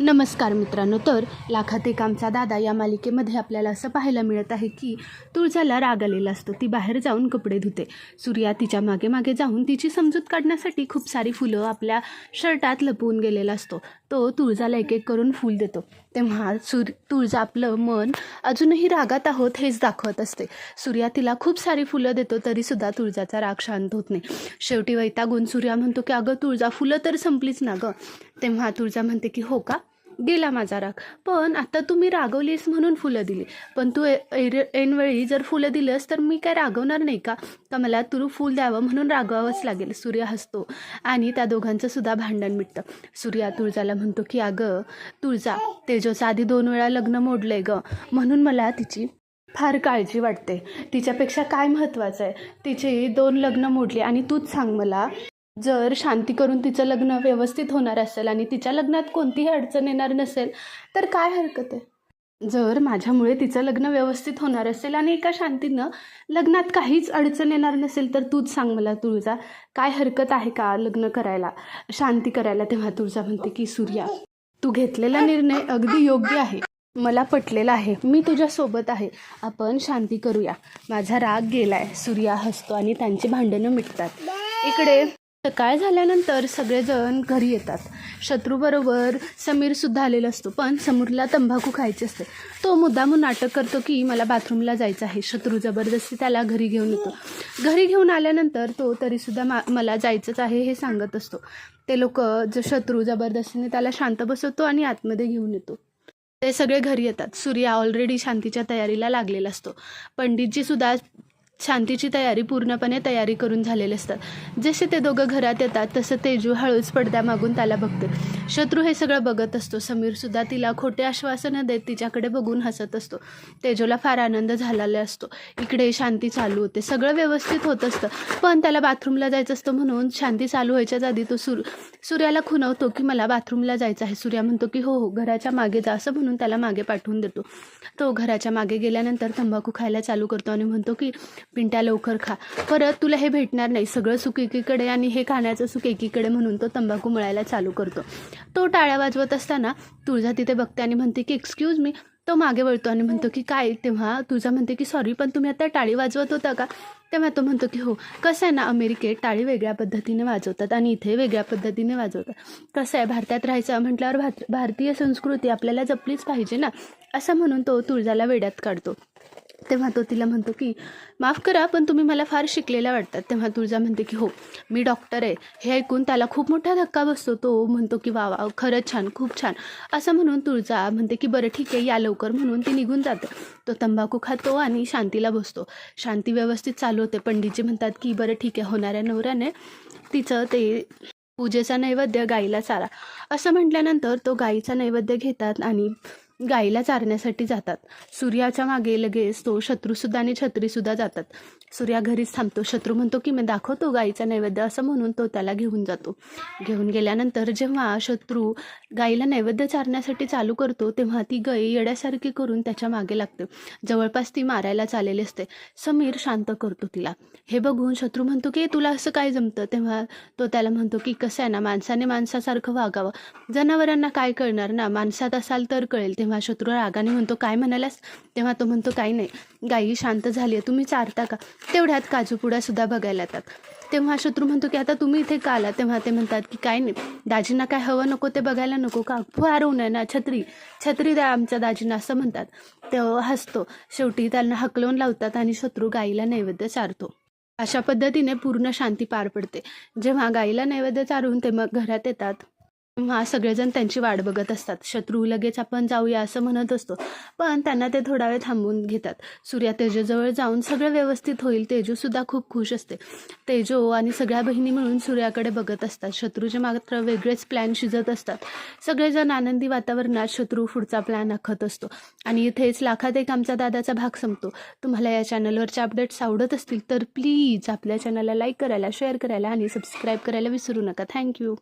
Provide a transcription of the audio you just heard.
नमस्कार मित्रांनो तर लाखात एक आमचा दादा या मालिकेमध्ये आपल्याला असं पाहायला मिळत आहे की तुळजाला राग आलेला असतो. ती बाहेर जाऊन कपडे धुते. सूर्या तिच्यामागे मागे जाऊन तिची समजूत काढण्यासाठी खूप सारी फुलं आपल्या शर्टात लपवून गेलेला असतो. तो तुळजाला एक एक करून फूल देतो. तेव्हा सूर तुळजा आपलं मन अजूनही रागात आहोत हेच दाखवत असते. सूर्या तिला खूप सारी फुलं देतो तरीसुद्धा तुळजाचा राग शांत होत नाही. शेवटी वैतागून सूर्या म्हणतो की अगं तुळजा फुलं तर संपलीच ना गं. तेव्हा तुळजा म्हणते की हो का? गेला माझा राग. पण आता तुम्ही रागवलीस म्हणून फुलं दिली. पण तू ए- ऐनवेळी जर फुलं दिलंस तर मी काय रागवणार नाही का? का मला तू फूल द्यावं म्हणून रागवावंच लागेल? सूर्य हसतो आणि त्या दोघांचं सुद्धा भांडण मिटतं. सूर्या तुळजाला म्हणतो की अगं तुळजा तेजोचं आधी दोन वेळा लग्न मोडलंय ग. म्हणून मला तिची फार काळजी वाटते. तिच्यापेक्षा काय महत्त्वाचं आहे? तिची दोन लग्न मोडली आणि तूच सांग मला जर शांती करून तिचं लग्न व्यवस्थित होणार असेल आणि तिच्या लग्नात कोणतीही अडचण येणार नसेल तर काय हरकत आहे? जर माझ्यामुळे तिचं लग्न व्यवस्थित होणार असेल आणि एका शांतीनं लग्नात काहीच अडचण येणार नसेल तर तूच सांग मला तुळजा काय हरकत आहे का लग्न करायला शांती करायला? तेव्हा तुळजा म्हणते की सूर्या तू घेतलेला निर्णय अगदी योग्य आहे. मला पटलेला आहे. मी तुझ्यासोबत आहे. आपण शांती करूया. माझा राग गेलाय. सूर्या हसतो आणि त्यांची भांडणं मिटतात. इकडे सकाळ झाल्यानंतर सगळेजण घरी येतात. शत्रूबरोबर समीरसुद्धा आलेला असतो पण समोरला तंबाखू खायचे असते. तो मुद्दामून नाटक करतो की मला बाथरूमला जायचं आहे. शत्रू जबरदस्ती त्याला घरी घेऊन येतो. घरी घेऊन आल्यानंतर तो तरीसुद्धा मा मला जायचंच आहे हे सांगत असतो. ते लोक ज शत्रू जबरदस्तीने त्याला शांत बसवतो आणि आतमध्ये घेऊन येतो. ते सगळे घरी येतात. सूर्या ऑलरेडी शांतीच्या तयारीला लागलेला असतो. पंडितजीसुद्धा शांतीची तयारी पूर्णपणे तयारी करून झालेले असतात. जसे ते दोघं घरात येतात तसं तेजू हळूच पडद्या मागून त्याला बघते. शत्रू हे सगळं बघत असतो. समीरसुद्धा तिला खोटे आश्वासनं देत तिच्याकडे बघून हसत असतो. तेजूला फार आनंद झालेला असतो. इकडे शांती चालू होते. सगळं व्यवस्थित होत असतं. पण त्याला बाथरूमला जायचं असतं म्हणून शांती चालू व्हायच्याच आधी तो सूर सूर्याला खुनवतो की मला बाथरूमला जायचं आहे. सूर्या म्हणतो की हो हो घराच्या मागे जा असं म्हणून त्याला मागे पाठवून देतो. तो घराच्या मागे गेल्यानंतर तंबाखू खायला चालू करतो आणि म्हणतो की पिंट्या लवकर खा. परत तुला हे भेटणार नाही. सगळं सुख एकीकडे आणि हे खाण्याचं सुख एकीकडे म्हणून तो तंबाखू मळायला चालू करतो. तो टाळ्या वाजवत असताना तुळजा तिथे बघते आणि म्हणते की एक्सक्यूज मी तो मागे वळतो आणि म्हणतो की काय तेव्हा? तुझा म्हणते की सॉरी पण तुम्ही आता टाळी वाजवत होता का? तेव्हा तो म्हणतो की हो. कसं आहे ना अमेरिकेत टाळी वेगळ्या पद्धतीने वाजवतात आणि इथे वेगळ्या पद्धतीने वाजवतात. कसं आहे? भारतात राहायचं म्हटल्यावर भात भारतीय संस्कृती आपल्याला जपलीच पाहिजे ना? असं म्हणून तो तुळजाला वेड्यात काढतो. तेव्हा तो तिला म्हणतो की माफ करा पण तुम्ही मला फार शिकलेल्या वाटतात. तेव्हा तुळजा म्हणते की हो मी डॉक्टर आहे. हे ऐकून त्याला खूप मोठा धक्का बसतो. तो म्हणतो की वा वा खरंच छान खूप छान. असं म्हणून तुळजा म्हणते की बरं ठीक आहे या लवकर. म्हणून ती निघून जाते. तो तंबाखू खातो आणि शांतीला बसतो. शांती व्यवस्थित चालू होते. पंडितजी म्हणतात की बरं ठीक आहे होणाऱ्या नवऱ्याने तिचं ते पूजेचा नैवेद्य गाईला चारा. असं म्हटल्यानंतर तो गाईचा नैवेद्य घेतात आणि गाईला चारण्यासाठी जातात. सूर्याच्या मागे लगेच तो शत्रूसुद्धा आणि छत्रीसुद्धा जातात. सूर्या घरीच थांबतो. शत्रू म्हणतो की मी दाखवतो गाईचा नैवेद्य असं म्हणून तो त्याला घेऊन जातो. घेऊन गेल्यानंतर जेव्हा शत्रू गाईला नैवेद्य चारण्यासाठी चालू करतो तेव्हा ती गाई येड्यासारखी करून त्याच्यामागे लागते. जवळपास ती मारायला चाललेली असते. समीर शांत करतो तिला. हे बघून शत्रू म्हणतो की तुला असं काय जमतं तेव्हा तो त्याला म्हणतो की कसं आहे ना माणसाने माणसासारखं वागावं. जनावरांना काय कळणार ना? माणसात असाल तर कळेल. तेव्हा शत्रू रागाने म्हणतो काय म्हणालास तेव्हा तो म्हणतो काही नाही. गाई शांत झाली आहे. तुम्ही चारता का? तेवढ्यात काजूपुड्यासुद्धा बघायला येतात. तेव्हा शत्रू म्हणतो की आता तुम्ही इथे का आला तेव्हा ते म्हणतात की काय नाही. दाजींना काय हवं नको ते बघायला नको का? फार ऊन आहे ना छत्री. छत्री द्या आमच्या दाजींना असं म्हणतात. तेव्हा हसतो. शेवटी त्यांना हकलवून लावतात आणि शत्रू गाईला नैवेद्य चारतो. अशा पद्धतीने पूर्ण शांती पार पडते. जेव्हा गाईला नैवेद्य चारून ते मग घरात येतात तेव्हा सगळेजण त्यांची वाट बघत असतात. शत्रू लगेच आपण जाऊया असं म्हणत असतो. पण त्यांना ते थोडा वेळ थांबवून घेतात. सूर्या तेजूजवळ जाऊन सगळं व्यवस्थित होईल. तेजूसुद्धा खूप खुश असते. तेजो आणि सगळ्या बहिणी मिळून सूर्याकडे बघत असतात. शत्रूचे मात्र वेगळेच प्लॅन शिजत असतात. सगळेजण आनंदी वातावरणात शत्रू पुढचा प्लॅन आखत असतो. आणि इथेच लाखात एक आमचा दादाचा भाग संपतो. तुम्हाला या चॅनलवरचे अपडेट्स आवडत असतील तर प्लीज आपल्या चॅनलला लाईक करायला शेअर करायला आणि सबस्क्राईब करायला विसरू नका. थँक्यू